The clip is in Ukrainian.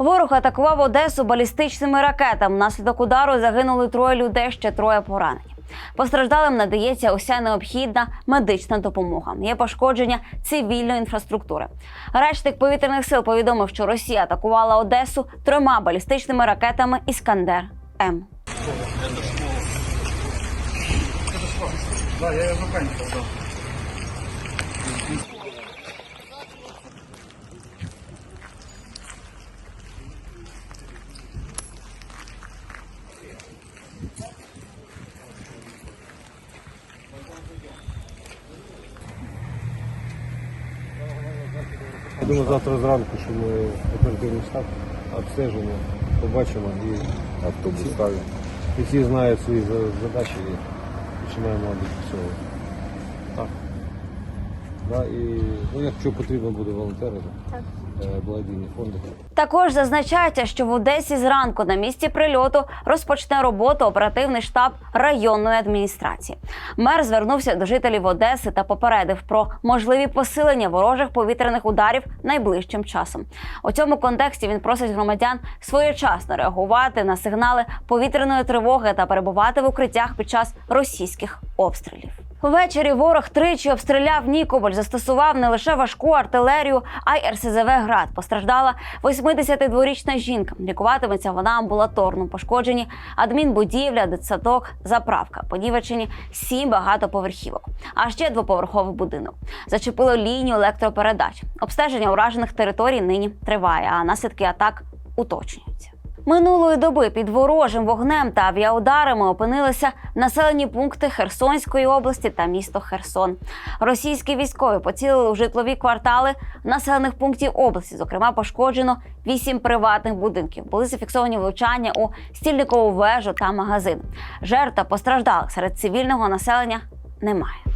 Ворог атакував Одесу балістичними ракетами. Внаслідок удару загинули троє людей, ще троє поранені. Постраждалим надається уся необхідна медична допомога. Є пошкодження цивільної інфраструктури. Речник повітряних сил повідомив, що Росія атакувала Одесу трьома балістичними ракетами Іскандер М. Да, я ее механиком дал. Я думаю, завтра зранку, що ми оперативний штаб обстежимо, побачимо і автобус ставимо. І всі знають свої задачі і починаємо цього. Так. Да, і, ну, якщо потрібно буде волонтери, е, благодійні фонди. Також зазначається, що в Одесі зранку на місці прильоту розпочне роботу оперативний штаб районної адміністрації. Мер звернувся до жителів Одеси та попередив про можливі посилення ворожих повітряних ударів найближчим часом. У цьому контексті він просить громадян своєчасно реагувати на сигнали повітряної тривоги та перебувати в укриттях під час російських обстрілів. Ввечері ворог тричі обстріляв Нікополь, застосував не лише важку артилерію, а й РСЗВ град. Постраждала 82-річна жінка. Лікуватиметься вона амбулаторно. Пошкоджені адмінбудівля, дитсадок, заправка. Понівечені сім багатоповерхівок, а ще двоповерховий будинок. Зачепило лінію електропередач. Обстеження уражених територій нині триває, а наслідки атак уточнюються. Минулої доби під ворожим вогнем та авіаударами опинилися населені пункти Херсонської області та місто Херсон. Російські військові поцілили у житлові квартали населених пунктів області. Зокрема, пошкоджено вісім приватних будинків. Були зафіксовані влучання у стільникову вежу та магазин. Жертв постраждалих серед цивільного населення немає.